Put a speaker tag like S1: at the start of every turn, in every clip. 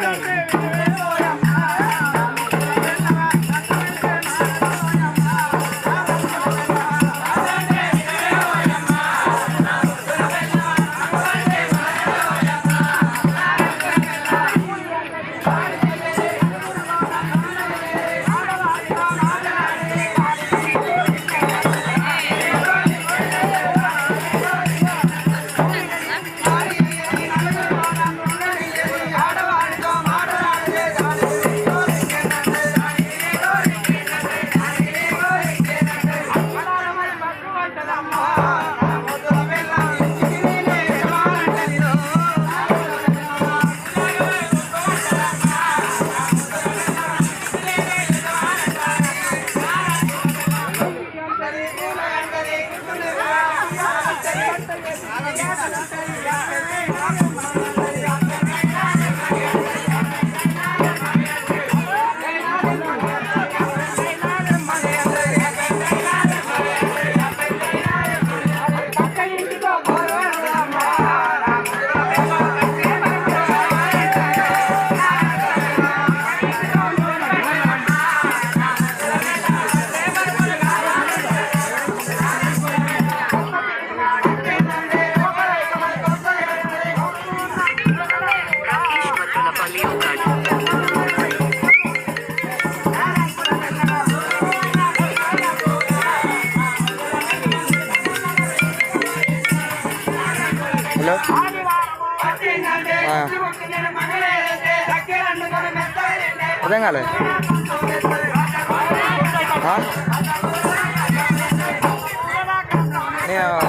S1: Thank you. అదేం కాలే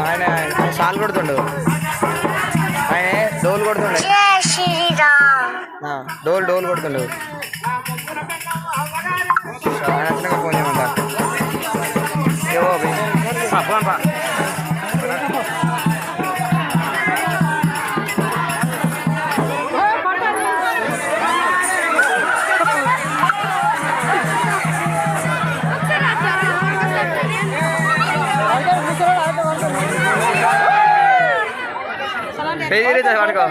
S1: ఆయన సాల్ కొడుతుండు. ఆయన డోల్ కొడుతుండే. డోల్ డోల్ కొడుతుండు. ఆయన ఫోన్ చేయమంటా. ఏవో
S2: ఫోన్
S1: పేజీ రీతే పడుకో